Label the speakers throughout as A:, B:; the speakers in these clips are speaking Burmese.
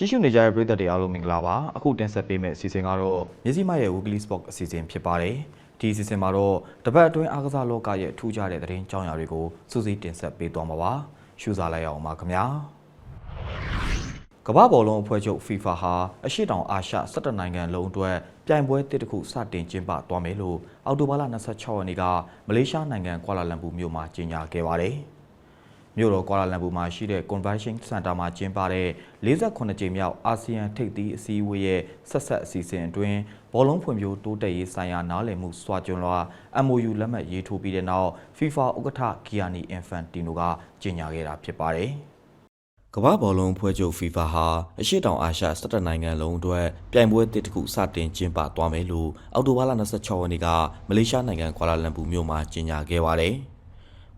A: ကြည့်ရှုနေကြတဲ့ပရိသတ်တွေအားလုံးမင်္ဂလာပါအခုတင်ဆက်ပေးမယ့်အစီအစဉ်ကတော့မြစည်းမရဲ့ Weekly Sport အစီအစဉ်ဖြစ်ပါတယ်ဒီအစီအစဉ်မှာတော့တပတ်အတွင်းအားကစားလောကရဲ့ထူးခြားတဲ့သတင်းကြောင်းရာတွေကိုစူးစီးတင်ဆက်ပေးသွားမှာပါရှုစားလိုက်အောင်ပါခင်ဗျာကမ္ဘာဘောလုံးအဖွဲ့ချုပ် FIFA ဟာအရှိတောင်အာရှ17နိုင်ငံလုံးအတွက်ပြိုင်ပွဲတစ်တစ်ခုစတင်ကျင်းပသွားမယ်လို့အောက်တိုဘာလ26ရက်နေ့ကမလေးရှားနိုင်ငံကွာလာလမ်ပူမြို့မှာကြေညာခဲ့ပါတယ်။ မြို့တော်ကွာလာလမ်ပူမှာရှိတဲ့ Convention Center မှာကျင်းပတဲ့48ကြိမ်မြောက်အာဆီယံထိပ်သီးအစည်းအဝေးရဲ့ဆက်ဆက်အစီအစဉ်အတွင်းဘောလုံးဖွံ့ဖြိုးတိုးတက်ရေးဆိုင်ရာနားလည်မှုစွာကျွန်းလွှာ MOU လက်မှတ်ရေးထိုးပြီးတဲ့နောက် FIFA ဥက္ကဋ္ဌ Gianni Infantino ကကြေညာခဲ့တာဖြစ်ပါတယ်။ကမ္ဘာဘောလုံးဖွဲ့ချုပ် FIFA ဟာအရှေ့တောင်အာရှ17နိုင်ငံလုံးအတွက်ပြိုင်ပွဲတစ်တစ်ခုစတင်ကျင်းပသွားမယ်လို့အောက်တိုဘာလ26ရက်နေ့ကမလေးရှားနိုင်ငံကွာလာလမ်ပူမြို့မှာကြေညာခဲ့ပါတယ်။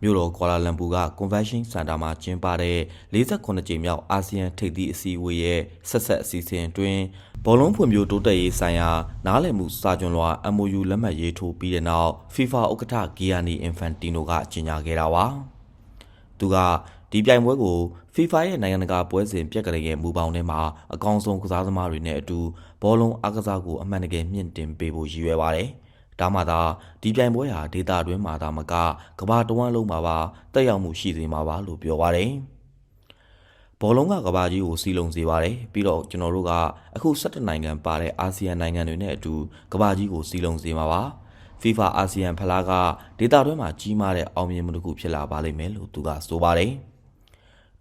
A: မြို့တော်ကွာလာလမ်ပူက Convention Center မှာကျင်းပတဲ့48ကြိမ်မြောက်အာဆီယံထိပ်သီးအစည်းအဝေးရဲ့ဆက်ဆက်အစီအစဉ်အတွင်းဘောလုံးဖွံ့ဖြိုးတိုးတက်ရေးဆိုင်ရာနားလည်မှုစာချုပ်လွှာ MOU လက်မှတ်ရေးထိုးပြီးတဲ့နောက် FIFA ဥက္ကဋ္ဌ Gianni Infantino ကကြေညာခဲ့တာပါ။သူကဒီပြိုင်ပွဲကို FIFA ရဲ့နိုင်ငံတကာပွဲစဉ်ပြက်ကလေးရဲ့မူပေါင်းထဲမှာအကောင်းဆုံးကစားသမားတွေနဲ့အတူဘောလုံးအားကစားကိုအမှန်တကယ်မြင့်တင်ပေးဖို့ရည်ရွယ်ပါတယ်။ ဒါမှသာဒီပြိုင်ပွဲဟာဒေတာတွင်းမှာသာမကကမ္ဘာတဝန်းလုံးမှာပါတက်ရောက်မှုရှိစေမှာပါလို့ပြောပါတယ်။ဘောလုံးကကမ္ဘာကြီးကိုစီလုံးစေပါတယ်ပြီးတော့ကျွန်တော်တို့ကအခု17နိုင်ငံပါတဲ့အာဆီယံနိုင်ငံတွေနဲ့အတူကမ္ဘာကြီးကိုစီလုံးစေမှာပါ။ FIFA အာဆီယံဖလားကဒေတာတွင်းမှာကြီးမားတဲ့အောင်မြင်မှုတစ်ခုဖြစ်လာပါလိမ့်မယ်လို့သူကဆိုပါတယ်။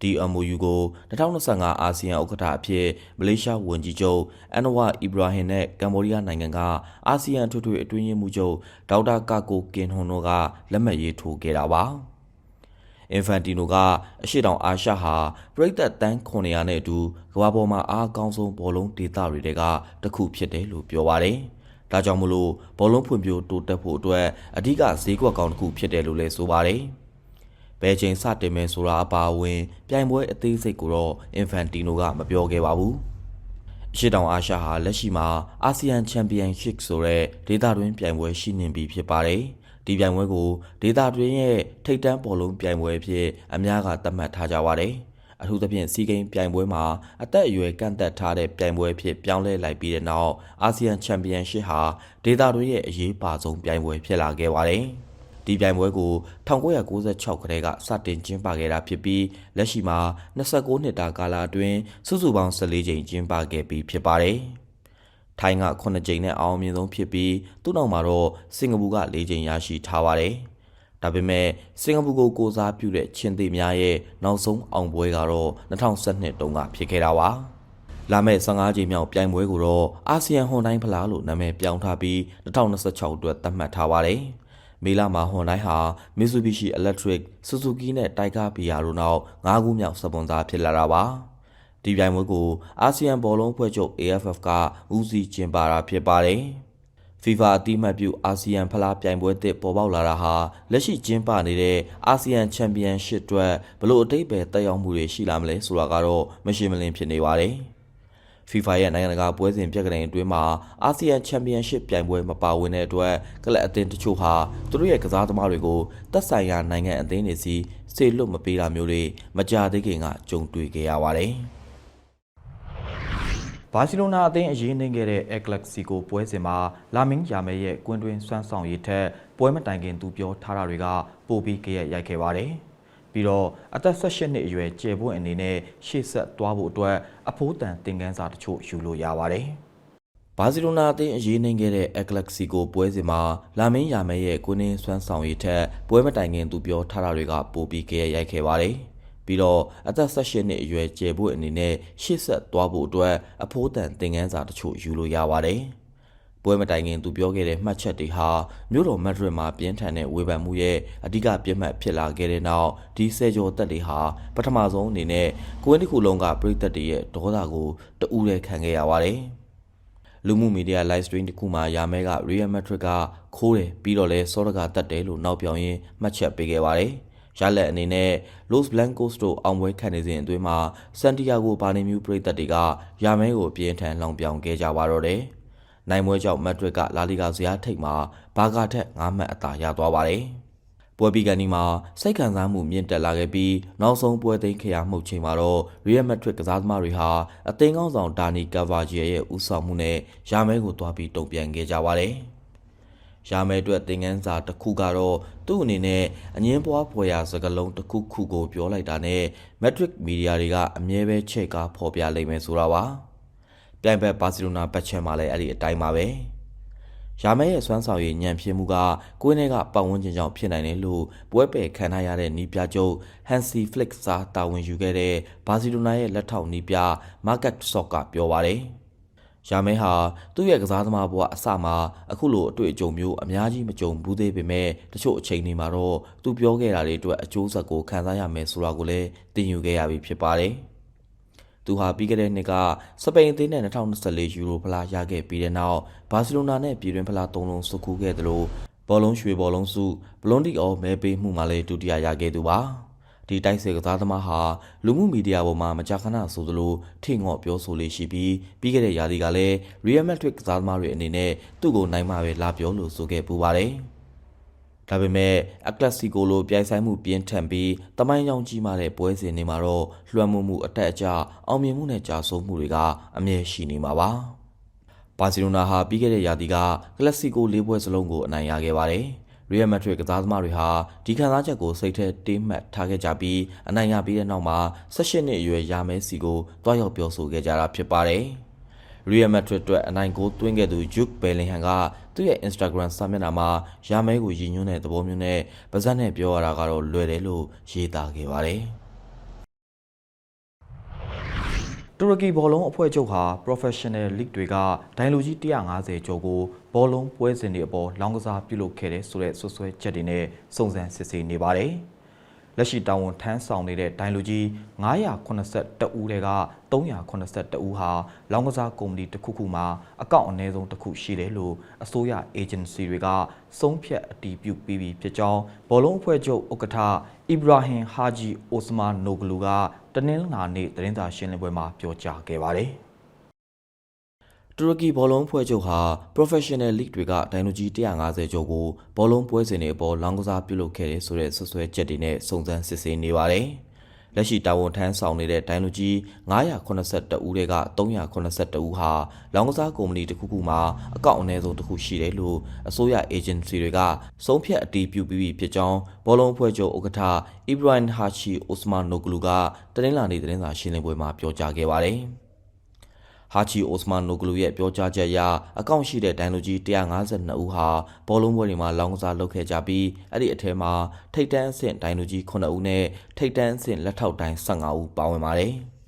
A: DMOU ကို2025အာဆီယံဥက္ကဋ္ဌအဖြစ်မလေးရှားဝန်ကြီးချုပ်အန်နဝါအီဘရာဟင်နဲ့ကမ္ဘောဒီးယားနိုင်ငံကအာဆီယံထွေထွေအတွင်းရေးမှူးချုပ်ဒေါက်တာကာကိုကင်ဟွန်တို့ကလက်မှတ်ရေးထိုးခဲ့တာပါ။ Infantino ကအရှိတောင်အာရှဟာပြည်သက်တန်း900နဲ့အတူကမ္ဘာပေါ်မှာအားအကောင်းဆုံးဘောလုံးဒေသတွေတဲကတစ်ခုဖြစ်တယ်လို့ပြောပါတယ်။ဒါကြောင့်မလို့ဘောလုံးဖွံ့ဖြိုးတိုးတက်ဖို့အတွက်အဓိကဈေးကွက်ကောင်းတစ်ခုဖြစ်တယ်လို့လည်းဆိုပါတယ်။ ဘယ်ချိန်စတင်မယ်ဆိုတာအပါအဝင် ပြိုင်ပွဲအသေးစိတ်ကိုတော့ Infantino ကမပြောခဲ့ပါဘူး။ရှစ်တောင်အာရှဟာလက်ရှိမှာအာဆီယံချန်ပီယံရှစ်ဆိုတဲ့ဒေသတွင်းပြိုင်ပွဲရှိနေပြီဖြစ်ပါတယ်။ဒီပြိုင်ပွဲကိုဒေသတွင်းရဲ့ထိပ်တန်းပေါ်လုံးပြိုင်ပွဲအဖြစ်အများကသတ်မှတ်ထားကြပါတယ်။အထူးသဖြင့်စီဂိမ်းပြိုင်ပွဲမှာအသက်အရွယ်ကန့်သက်ထားတဲ့ပြိုင်ပွဲအဖြစ်ပြောင်းလဲလိုက်ပြီးတဲ့နောက်အာဆီယံချန်ပီယံရှစ်ဟာဒေသတွင်းရဲ့အရေးပါဆုံးပြိုင်ပွဲဖြစ်လာခဲ့ပါတယ်။ ဒီပြိုင်ပွဲကို1996ခရဲကစတင်ကျင်းပခဲ့တာဖြစ်ပြီးလက်ရှိမှာ29နှစ်တာကာလအတွင်းစုစုပေါင်း14ကြိမ်ကျင်းပခဲ့ပြီးဖြစ်ပါတယ်။ထိုင်းက9ကြိမ်နဲ့အောင်မြင်ဆုံးဖြစ်ပြီးသူ့နောက်မှာတော့စင်ကာပူက4ကြိမ်ရရှိထားပါတယ်။ဒါပေမဲ့စင်ကာပူကိုကိုစားပြုတဲ့ချင်းသေးများရဲ့နောက်ဆုံးအောင်ပွဲကတော့2012တုန်းကဖြစ်ခဲ့တာပါ။လာမယ့်15ကြိမ်မြောက်ပြိုင်ပွဲကိုတော့အာဆီယံဟွန်တိုင်းဖလားလို့နာမည်ပြောင်းထားပြီး2026အတွက်သတ်မှတ်ထားပါတယ်။ မေလမှာဟွန်တိုင်းဟာ Mitsubishi Electric, Suzuki နဲ့ Tiger Beer တို့နောက်၅ခုမြောက်စပွန်ဆာဖြစ်လာတာပါ။ဒီပြိုင်ပွဲကိုအာဆီယံဘောလုံးဖွဲ့ချုပ် AFF ကဦးစီးကျင်းပတာဖြစ်ပါတယ်။ FIFA အတိမတ်ပြုအာဆီယံဖလားပြိုင်ပွဲတစ်ပေါ်ပေါက်လာတာဟာလက်ရှိကျင်းပနေတဲ့အာဆီယံချန်ပီယံရှစ်အတွက်ဘလို့အတိတ်ပဲတက်ရောက်မှုတွေရှိလာမလဲဆိုတာကတော့မရှင်းမလင်းဖြစ်နေပါတယ်။ FIFA ရဲ့နိုင်ငံတကာပွဲစဉ်ပြက်ကလေးအတွင်းမှာအာဆီယံချန်ပီယံရှစ်ပြိုင်ပွဲမပါဝင်တဲ့အတွက်ကလပ်အသင်းတချို့ဟာသူတို့ရဲ့ကစားသမားတွေကိုသက်ဆိုင်ရာနိုင်ငံအသင်းတွေစီစေလွတ်မပေးတာမျိုးတွေမကြသေးခင်ကကြုံတွေ့ခဲ့ရပါတယ်။ဘာစီလိုနာအသင်းအရေးနှိမ်ခဲ့တဲ့ El Clasico ပွဲစဉ်မှာလာမင်းယာမဲရဲ့ကွင်းတွင်းစွမ်းဆောင်ရည်ထက်ပွဲမတိုင်ခင်သူပြောထားတာတွေကပိုပြီးကြရက်ရိုက်ခဲ့ပါတယ်။ ပြီးတော့အသက်18နှစ်အရွယ်ကျေပွင့်အနေနဲ့ရှေ့ဆက်သွားဖို့အတွက်အဖိုးတန်သင်ခန်းစာတချို့ယူလို့ရပါတယ်။ဘာစီလိုနာအသင်းအရေးနှိမ်ခဲ့တဲ့ El Clasico ပွဲစဉ်မှာလာမင်းယာမဲရဲ့ကွင်းတွင်းစွမ်းဆောင်ရည်ထက်ပွဲမတိုင်ခင်သူပြောထားတာတွေကပိုပြီးကြရက်ရိုက်ခဲ့ပါတယ်။ပြီးတော့အသက်18နှစ်အရွယ်ကျယ်ဖို့အနေနဲ့ရှေ့ဆက်သွားဖို့အတွက်အဖိုးတန်သင်ခန်းစာတချို့ယူလို့ရပါတယ်။ ပွဲမတိုင်ခင်သူပြောခဲ့တဲ့မှတ်ချက်တွေဟာမြို့တော်မက်ဒရစ်မှာပြင်းထန်တဲ့ဝေဖန်မှုရဲ့အဓိကပြစ်မှတ်ဖြစ်လာခဲ့တဲ့နောက်ဒီဆယ်ကျော်သက်တွေဟာပထမဆုံးအနေနဲ့ကိုင်းတစ်ခုလုံးကပြည်သက်တွေရဲ့ဒေါသကိုတူးရဲခံခဲ့ရပါတယ်။လူမှုမီဒီယာ live stream တစ်ခုမှာယာမဲက Real Madrid ကခိုးတယ်ပြီးတော့လဲစောတကတက်တယ်လို့နောက်ပြောင်းရင်းမှတ်ချက်ပေးခဲ့ပါတယ်။ရလက်အနေနဲ့ Los Blancos တို့အောင်ပွဲခံနေစဉ်အတွင်းမှာစန်တီယာဂိုဘာနီမြူပရိသတ်တွေကယာမဲကိုပြင်းထန်လောင်ပြောင်ခဲ့ကြပါတော့တယ်။ နိုင်ပွဲကြောင့်မက်ဒရစ်ကလာလီဂါဇယားထိပ်မှာဘာကာထက်9မှတ်အသာရသွားပါတယ်။ပွဲပြီးကနေမှာစိတ်ခံစားမှုမြင့်တက်လာခဲ့ပြီးနောက်ဆုံးပွဲသိမ်းခရမှုတ်ချိန်မှာတော့ Real Madrid ကစားသမားတွေဟာအသင်းကောင်းဆောင်ဒါနီကာဗာဂျီရဲ့ဦးဆောင်မှုနဲ့ရာမဲကိုတွားပြီးတုံ့ပြန်ခဲ့ကြပါတယ်။ရာမဲအတွက်သင်ခန်းစာတစ်ခုကတော့သူ့အနေနဲ့အငင်းပွားဖွယ်ရာစကားလုံးတစ်ခုခုကိုပြောလိုက်တာနဲ့ Madrid မီဒီယာတွေကအမြဲပဲချဲ့ကားဖော်ပြလိမ့်မယ်ဆိုတာပါ။ ပြိုင်ဘက်ဘာစီလိုနာဘက်ချဲမှာလည်းအဲ့ဒီအတိုင်းပါပဲ။ရာမဲရဲ့စွမ်းဆောင်ရည်ညံ့ဖြစ်မှုကကိုင်းထဲကပတ်ဝန်းကျင်ကြောင့်ဖြစ်နိုင်တယ်လို့ပွဲပယ်ခံထားရတဲ့နီးပြချုပ်ဟန်စီဖလစ်စာတာဝန်ယူခဲ့တဲ့ဘာစီလိုနာရဲ့လက်ထောက်နီးပြမာကတ်ဆော့ကပြောပါတယ်။ရာမဲဟာသူ့ရဲ့ကစားသမားဘဝအစမှာအခုလိုအတွေ့အကြုံမျိုးအများကြီးမကြုံဘူးသေးပေမဲ့တချို့အချိန်တွေမှာတော့သူပြောခဲ့တာတွေအတွက်အကျိုးဆက်ကိုခံစားရမယ်ဆိုတာကိုလည်းသိယူခဲ့ရပြီဖြစ်ပါတယ်။ သူဟာပြီးခဲ့တဲ့နှစ်ကစပိန်အသင်းနဲ့2024ယူရိုဖလားရခဲ့ပြီးတဲ့နောက်ဘာစီလိုနာနဲ့ပြည်တွင်းဖလားသုံးလုံးစုကူးခဲ့တယ်လို့ဘောလုံးရွှေဘောလုံးစုဘလွန်ဒီအော်မဲပေးမှုမှာလည်းဒုတိယရခဲ့သူပါဒီတိုက်စစ်ကစားသမားဟာလူမှုမီဒီယာပေါ်မှာမကြာခဏဆိုသလိုထိငော့ပြောဆိုလေးရှိပြီးပြီးခဲ့တဲ့ရာသီကလည်း Real Madrid ကစားသမားတွေအနေနဲ့သူ့ကိုနိုင်မှပဲလာပြောလို့ဆိုခဲ့ပူပါတယ် ဒါပေမဲ့အကလစီကိုလိုပြိုင်ဆိုင်မှုပြင်းထန်ပြီးတမိုင်းကြောင်ကြီးမားတဲ့ပွဲစဉ်တွေမှာတော့လွှမ်းမိုးမှုအတက်အကျအောင်မြင်မှုနဲ့ကြာဆုံးမှုတွေကအမြဲရှိနေမှာပါ။ဘာစီလိုနာဟာပြီးခဲ့တဲ့ရာသီကကလစီကို၄ပွဲစလုံးကိုအနိုင်ရခဲ့ပါတယ်။ရီယယ်မက်ဒရစ်ကစားသမားတွေဟာဒီခံစားချက်ကိုစိတ်ထဲတင်းမှတ်ထားခဲ့ကြပြီးအနိုင်ရပြီးတဲ့နောက်မှာ18နှစ်အရွယ်ရာမဲစီကိုတွားရောက်ပြောဆိုခဲ့ကြတာဖြစ်ပါတယ်။ရီယယ်မက်ဒရစ်အတွက်အနိုင်ကိုသွင်းခဲ့သူဂျုဘယ်လင်ဟန်က သူ့ရဲ့ Instagram စာမျက်နှာမှာရာမဲကိုရည်ညွှန်းတဲ့သဘောမျိုးနဲ့ပါဇက်နဲ့ပြောရတာကတော့လွယ်တယ်လို့ရေးသားခဲ့ပါတယ်။
B: တူရကီဘောလုံးအဖွဲ့ချုပ်ဟာ Professional League တွေကဒိုင်လူကြီး150ကျော်ကိုဘောလုံးပွဲစဉ်တွေအပေါ်လောင်းကစားပြုလုပ်ခဲ့တဲ့ဆိုတဲ့ဆွဆွဲချက်တွေနဲ့စုံစမ်းစစ်ဆေးနေပါတယ်။ လက်ရှိတာဝန်ထမ်းဆောင်နေတဲ့ဒိုင်လူကြီး982ဦးတွေက382ဦးဟာလောင်းကစားကုမ္ပဏီတစ်ခုခုမှာအကောင့်အနည်းဆုံးတစ်ခုရှိတယ်လို့အစိုးရ agency တွေကစုံဖြတ်အတည်ပြုပြီးပြီဖြစ်ကြောင်းဘောလုံးအဖွဲ့ချုပ်ဥက္ကဋ္ဌအီဘရာဟင်ဟာဂျီအိုစမာနိုဂလူကတနင်္လာနေ့သတင်းစာရှင်းလင်းပွဲမှာပြောကြားခဲ့ပါတယ်။
A: တူရကီဘောလုံးဖွဲ့ချုပ်ဟာ Professional League တွေကဒိုင်လူကြီး150ကျော်ကိုဘောလုံးပွဲစဉ်တွေအပေါ်လောင်းကစားပြုလုပ်ခဲ့တဲ့ဆိုတဲ့ဆွဆွဲချက်တွေနဲ့စုံစမ်းစစ်ဆေးနေပါတယ်။လက်ရှိတာဝန်ထမ်းဆောင်နေတဲ့ဒိုင်လူကြီး982ဦးတွေက382ဦးဟာလောင်းကစားကုမ္ပဏီတစ်ခုခုမှာအကောင့်အနည်းဆုံးတစ်ခုရှိတယ်လို့အစိုးရ agency တွေကစုံဖြတ်အတည်ပြုပြီးပြီဖြစ်ကြောင်းဘောလုံးဖွဲ့ချုပ်ဥက္ကဋ္ဌအီဘရိုင်ဟာချီအိုစမာနိုဂလူကတနင်္လာနေ့သတင်းစာရှင်းလင်းပွဲမှာပြောကြားခဲ့ပါတယ်။ ဟာချီအိုစမန်နိုဂလူရဲ့ပြောကြားချက်အရအကောင့်ရှိတဲ့ဒိုင်လူကြီး152ဦးဟာဘောလုံးပွဲတွေမှာလောင်းကစားလုပ်ခဲ့ကြပြီးအဲ့ဒီအထဲမှာထိတ်တန်းအဆင့်ဒိုင်လူကြီး9ဦးနဲ့ထိတ်တန်းအဆင့်လက်ထောက်ဒိုင်15ဦးပါဝင်ပါတယ်။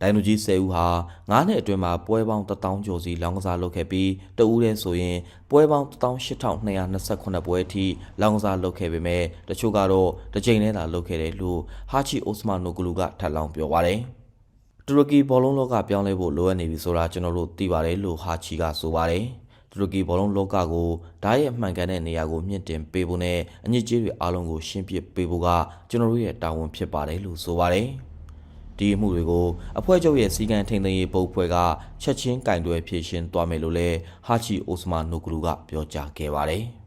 A: ဒိုင်လူကြီး10ဦးဟာ9နှစ်အတွင်းမှာပွဲပေါင်း1000ကျော်စီလောင်းကစားလုပ်ခဲ့ပြီးတဦးတည်းဆိုရင်ပွဲပေါင်း18228ပွဲအထိလောင်းကစားလုပ်ခဲ့ပေမဲ့တချို့ကတော့တစ်ချိန်တည်းသာလုပ်ခဲ့တယ်လို့ဟာချီအိုစမန်နိုဂလူကထပ်လောင်းပြောပါတယ်။ တူရကီဘောလုံးလောကပြောင်းလဲဖို့လိုအပ်နေပြီဆိုတာကျွန်တော်တို့သိပါတယ်လို့ဟာချီကဆိုပါတယ်တူရကီဘောလုံးလောကကိုဓာတ်ရဲ့မှန်ကန်တဲ့နေရာကိုမြင့်တင်ပေးဖို့နဲ့အညစ်အကြေးတွေအားလုံးကိုရှင်းပစ်ပေးဖို့ကကျွန်တော်တို့ရဲ့တာဝန်ဖြစ်ပါတယ်လို့ဆိုပါတယ်ဒီအမှုတွေကိုအဖွဲ့ချုပ်ရဲ့စီကံထိန်သိမ်းရေးပုတ်ဖွဲ့ကချက်ချင်းကင်တွယ်ဖြေရှင်းသွားမယ်လို့လည်းဟာချီအိုစမာနိုဂလူကပြောကြားခဲ့ပါတယ်။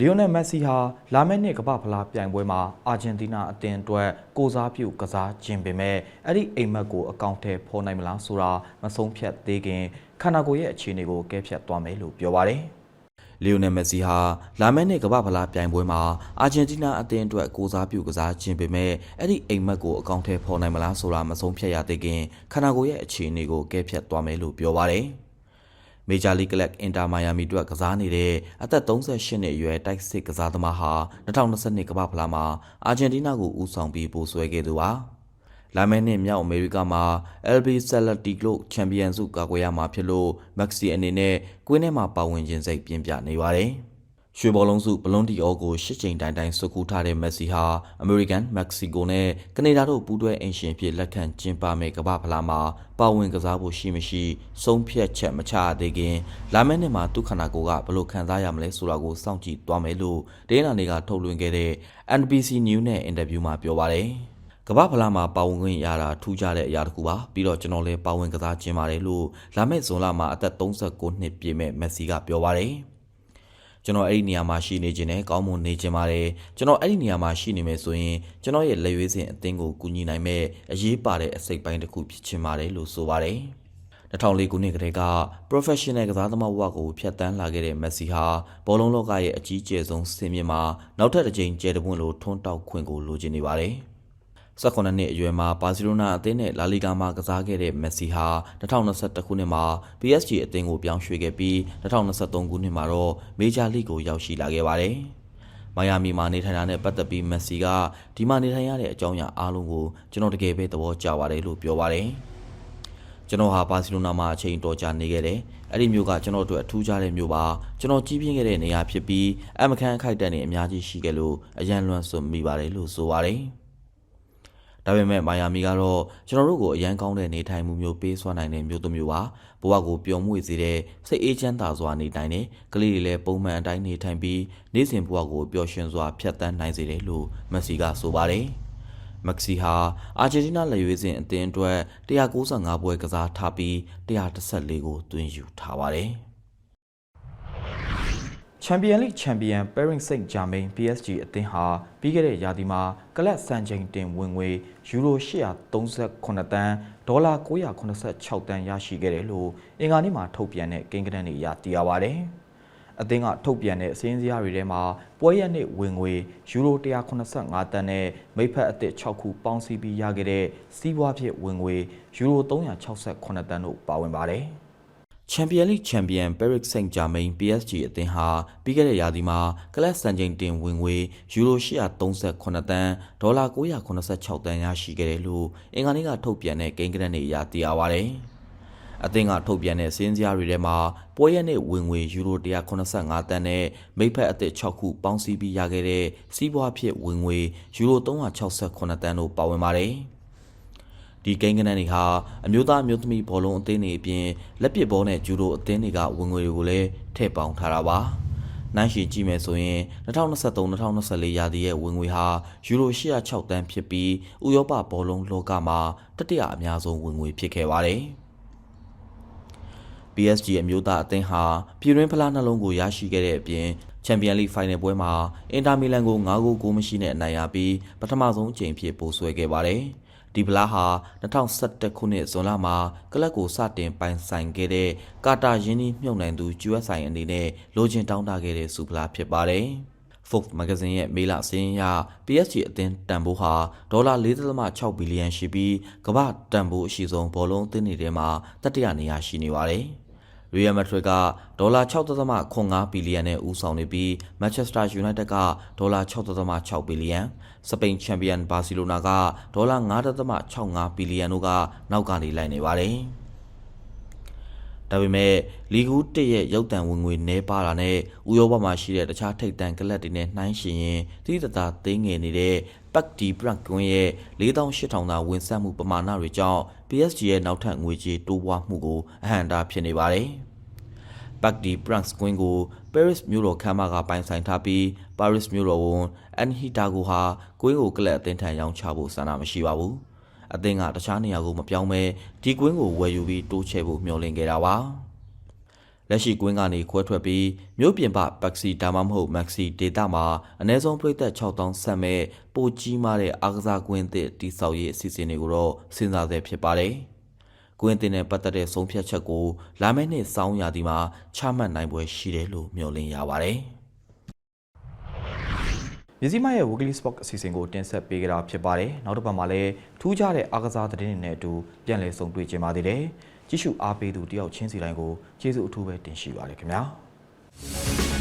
B: လီယိုနယ်မက်ဆီဟာလာမယ့်နှစ်ကမ္ဘာဖလားပြိုင်ပွဲမှာအာဂျင်တီးနားအသင်းအတွက်ကိုစားပြုကစားခြင်းပေမဲ့အဲ့ဒီအိမ်မက်ကိုအကောင့်ထဲဖော်နိုင်မလားဆိုတာမဆုံးဖြတ်သေးခင်ခန္ဓာကိုယ်ရဲ့အခြေအနေကိုကဲဖြတ်သွားမယ်လို့ပြောပါတယ်။
A: လီယိုနယ်မက်ဆီဟာလာမယ့်နှစ်ကမ္ဘာဖလားပြိုင်ပွဲမှာအာဂျင်တီးနားအသင်းအတွက်ကိုစားပြုကစားခြင်းပေမဲ့အဲ့ဒီအိမ်မက်ကိုအကောင့်ထဲဖော်နိုင်မလားဆိုတာမဆုံးဖြတ်ရသေးခင်ခန္ဓာကိုယ်ရဲ့အခြေအနေကိုကဲဖြတ်သွားမယ်လို့ပြောပါတယ်။ မေဂျာလီကလပ်အင်တာမိုင်ယာမီအတွက်ကစားနေတဲ့အသက်38နှစ်အရွယ်တိုက်စစ်ကစားသမားဟာ2022ကမ္ဘာဖလားမှာအာဂျင်တီးနားကိုဦးဆောင်ပြီးပို့ဆွဲခဲ့သူပါ။လာမယ့်နှစ်မြောက်အမေရိကမှာ LB Celtics ချန်ပီယံဆုကာကွယ်ရမှာဖြစ်လို့မက်ဆီအနေနဲ့ကွင်းထဲမှာပါဝင်ခြင်းစိတ်ပြင်းပြနေပါတယ်။ ရွှေဘောလုံးစုဘလွန်ဒီအောကိုရှစ်ချိန်တိုင်တိုင်စုကူးထားတဲ့မက်ဆီဟာအမေရိကန်မက္ကဆီကိုနဲ့ကနေဒါတို့ပူးတွဲအင်ရှင်ဖြစ်လက်ခံကျင်းပမယ့်ကမ္ဘာဖလားမှာပါဝင်ကစားဖို့ရှိမရှိဆုံးဖြတ်ချက်မချရသေးခင်လာမယ့်နှစ်မှာသူခန္ဓာကိုယ်ကဘယ်လိုခံစားရမလဲဆိုတာကိုစောင့်ကြည့်သွားမယ်လို့ဒေးနာနေကထုတ်လွှင့်ခဲ့တဲ့ NBC News နဲ့အင်တာဗျူးမှာပြောပါတယ်ကမ္ဘာဖလားမှာပါဝင်ခွင့်ရတာထူးခြားတဲ့အရာတစ်ခုပါပြီးတော့ကျွန်တော်လည်းပါဝင်ကစားခြင်းပါတယ်လို့လာမယ့်ဇွန်လမှာအသက်39နှစ်ပြည့်မဲ့မက်ဆီကပြောပါတယ် ကျွန်တော်အဲ့ဒီနေရာမှာရှိနေခြင်းနဲ့ကောင်းမွန်နေခြင်းပါတယ်ကျွန်တော်အဲ့ဒီနေရာမှာရှိနေမယ်ဆိုရင်ကျွန်တော်ရဲ့လက်ရွေးစင်အသင်းကိုကူညီနိုင်မဲ့အရေးပါတဲ့အစိတ်ပိုင်းတစ်ခုဖြစ်ခြင်းပါတယ်လို့ဆိုပါတယ်2004ခုနှစ်ကတည်းက professional ကစားသမားဘဝကိုဖျက်ဆီးလာခဲ့တဲ့မက်ဆီဟာဘောလုံးလောကရဲ့အကြီးကျယ်ဆုံးစင်မြင့်မှာနောက်ထပ်တစ်ကြိမ်ကျယ်တပွင့်လိုထွန်းတောက်ခွင့်ကိုလိုချင်နေပါတယ် 18နှစ်အရွယ်မှာဘာစီလိုနာအသင်းနဲ့လာလီဂါမှာကစားခဲ့တဲ့မက်ဆီဟာ2021ခုနှစ်မှာ PSG အသင်းကိုပြောင်းရွှေ့ခဲ့ပြီး2023ခုနှစ်မှာတော့မေဂျာလိကိုရောက်ရှိလာခဲ့ပါတယ်။မိုင်ယာမီမှာနေထိုင်တာနဲ့ပတ်သက်ပြီးမက်ဆီကဒီမှာနေထိုင်ရတဲ့အကြောင်းအရာအားလုံးကိုကျွန်တော်တကယ်ပဲသဘောကျပါတယ်လို့ပြောပါတယ်။ကျွန်တော်ဟာဘာစီလိုနာမှာအချိန်တော်ကြာနေခဲ့တယ်။အဲ့ဒီမျိုးကကျွန်တော်တို့အထူးခြားတဲ့မျိုးပါ။ကျွန်တော်ကြီးပြင်းခဲ့တဲ့နေရာဖြစ်ပြီးအမခန်းအခိုက်အတန့်တွေအများကြီးရှိခဲ့လို့အရန်လွန်ဆွမိပါတယ်လို့ဆိုပါတယ်။ ဒါပေမဲ့မိုင်ယာမီကတော့ကျွန်တော်တို့ကိုအရန်ကောင်းတဲ့နေထိုင်မှုမျိုးပေးစွမ်းနိုင်တဲ့မျိုးတစ်မျိုးပါဘဝကိုပျော်မွေ့စေတဲ့စိတ်အေးချမ်းသာစွာနေတိုင်းနဲ့ကလေးတွေလည်းပုံမှန်အတိုင်းနေထိုင်ပြီးနေ့စဉ်ဘဝကိုပျော်ရွှင်စွာဖြတ်သန်းနိုင်စေတယ်လို့မက်ဆီကဆိုပါတယ်မက်ဆီဟာအာဂျင်တီးနားလက်ရွေးစင်အသင်းအတွက်195ပွဲကစားထားပြီး114ကိုသွင်းယူထားပါတယ်
B: ချန်ပီယံလိချန်ပီယံ Paris Saint-Germain PSG အသင်းဟာပြီးခဲ့တဲ့ရာသီမှာကလပ်စံချိန်တင်ဝင်ငွေယူရို838တန်းဒေါ်လာ986တန်းရရှိခဲ့တယ်လို့အင်္ဂါနေ့မှာထုတ်ပြန်တဲ့ကိန်းဂဏန်းတွေအရသိရပါဗျ။အသင်းကထုတ်ပြန်တဲ့စည်းစရာတွေထဲမှာပွဲရက်နေ့ဝင်ငွေယူရို185တန်းနဲ့မိဖက်အသစ်6ခုပေါင်းစည်းပြီးရခဲ့တဲ့စီးပွားဖြစ်ဝင်ငွေယူရို368တန်းတို့ပါဝင်ပါတယ်။
A: ချန်ပီယံလိချန်ပီယံ Paris Saint-Germain PSG အသင်းဟာပြီးခဲ့တဲ့ရာသီမှာကလပ်စံချိန်တင်ဝင်ငွေယူရို838တန်းဒေါ်လာ986တန်းရရှိခဲ့တယ်လို့အင်္ဂါနေ့ကထုတ်ပြန်တဲ့ကိန်းဂဏန်းတွေအရသိရပါဗျ။အသင်းကထုတ်ပြန်တဲ့စင်းစရာတွေထဲမှာပွဲရက်နေ့ဝင်ငွေယူရို185တန်းနဲ့မိဖက်အသစ်6ခုပေါင်းစည်းပြီးရခဲ့တဲ့စီးပွားဖြစ်ဝင်ငွေယူရို368တန်းတို့ပါဝင်ပါတယ်။ ဒီကိန်းဂဏန်းတွေဟာအမျိုးသားမျိုးသမီးဘောလုံးအသင်းတွေအပြင်လက်ပစ်ဘောနဲ့ဂျူဒိုအသင်းတွေကဝင်ငွေတွေကိုလည်းထည့်ပေါင်းထားတာပါ။နိုင်ရှင်ကြည့်မယ်ဆိုရင်2023-2024ရာသီရဲ့ဝင်ငွေဟာယူရို806တန်းဖြစ်ပြီးဥရောပဘောလုံးလောကမှာတတိယအများဆုံးဝင်ငွေဖြစ်ခဲ့ပါတယ်။ PSG အမျိုးသားအသင်းဟာပြည်တွင်းဖလားနှလုံးကိုရရှိခဲ့တဲ့အပြင်ချန်ပီယံလိဖိုင်နယ်ပွဲမှာအင်တာမီလန်ကို9ဂိုးကိုမရှိနဲ့အနိုင်ရပြီးပထမဆုံးအကြိမ်ဖြစ်ပို့ဆွဲခဲ့ပါတယ်။ ဒီဗလားဟာ2011ခုနှစ်ဇွန်လမှာကလပ်ကိုစတင်ပိုင်ဆိုင်ခဲ့တဲ့ကာတာယင်းနှီးမြှုပ်နှံသူ GSI အနေနဲ့လိုချင်တောင်းတခဲ့တဲ့စုဗလားဖြစ်ပါတယ်။ Forbes မဂ္ဂဇင်းရဲ့မေလစာရင်းအရ PSG အသင်းတန်ဖိုးဟာဒေါ်လာ4.6ဘီလီယံရှိပြီးကမ္ဘာတန်ဖိုးအရှိဆုံးဘောလုံးအသင်းတွေထဲမှာတတိယနေရာရှိနေပါတယ်။ Real Madrid ကဒေါ်လာ6.5ဘီလီယံနဲ့ဦးဆောင်နေပြီး Manchester United ကဒေါ်လာ6.6ဘီလီယံစပိန်ချန်ပီယံဘာစီလိုနာကဒေါ်လာ9.65ဘီလီယံတို့ကနောက်ကနေလိုက်နေပါတယ်။ ဒါပေမဲ့လီဂူးတစ်ရဲ့ရုပ်တံဝင်ငွေနှဲပါတာနဲ့ဥရောပမှာရှိတဲ့တခြားထိပ်တန်းကလပ်တွေနဲ့နှိုင်းယှဉ်ရင်တိတိတသားသိငယ်နေတဲ့ပတ်ဒီဘရက်ကွင်းရဲ့4800သာဝင်ဆက်မှုပမာဏတွေကြောင့် PSG ရဲ့နောက်ထပ်ငွေကြေးတိုးပွားမှုကိုအဟန့်အတားဖြစ်နေပါတယ်။ပတ်ဒီဘရက်ကွင်းကို Paris မြို့တော်ခမ်းမကပိုင်ဆိုင်ထားပြီး Paris မြို့တော်ဝန်အန်ဟီတာကိုဟာကွင်းကိုကလပ်အသင်းထံရောင်းချဖို့ဆန္ဒမရှိပါဘူး။ အသင်းကတခြားနေရာကိုမပြောင်းပဲဒီကွင်းကိုဝယ်ယူပြီးတိုးချဲ့ဖို့မျှော်လင့်ခဲ့တာပါ။လက်ရှိကွင်းကနေခွဲထွက်ပြီးမြို့ပြင်ပပက်ဆီဒါမှမဟုတ်မက်ဆီဒေတာမှာအ ਨੇ ဆုံးပြည့်သက်6000ဆက်မဲ့ပိုကြီးမားတဲ့အားကစားကွင်းသစ်တိစောက်ရေးအစီအစဉ်တွေကိုတော့စဉ်းစားဆဲဖြစ်ပါတယ်။ကွင်းတင်နဲ့ပတ်သက်တဲ့ဆုံးဖြတ်ချက်ကိုလာမယ့်နှစ်စောင်းရာသီမှာချမှတ်နိုင်ပွဲရှိတယ်လို့မျှော်လင့်ရပါတယ်။
B: မြစည်းမရဲ့ Weekly Sport အစီအစဉ်ကိုတင်ဆက်ပေးကြတာဖြစ်ပါတယ်။နောက်တစ်ပတ်မှာလည်းထူးခြားတဲ့အားကစားသတင်းတွေနဲ့အတူပြန်လည်ဆုံတွေ့ကြပါသေးတယ်။ကြည့်ရှုအားပေးသူတယောက်ချင်းစီတိုင်းကိုကျေးဇူးအထူးပဲတင်ရှိပါရခင်ဗျာ။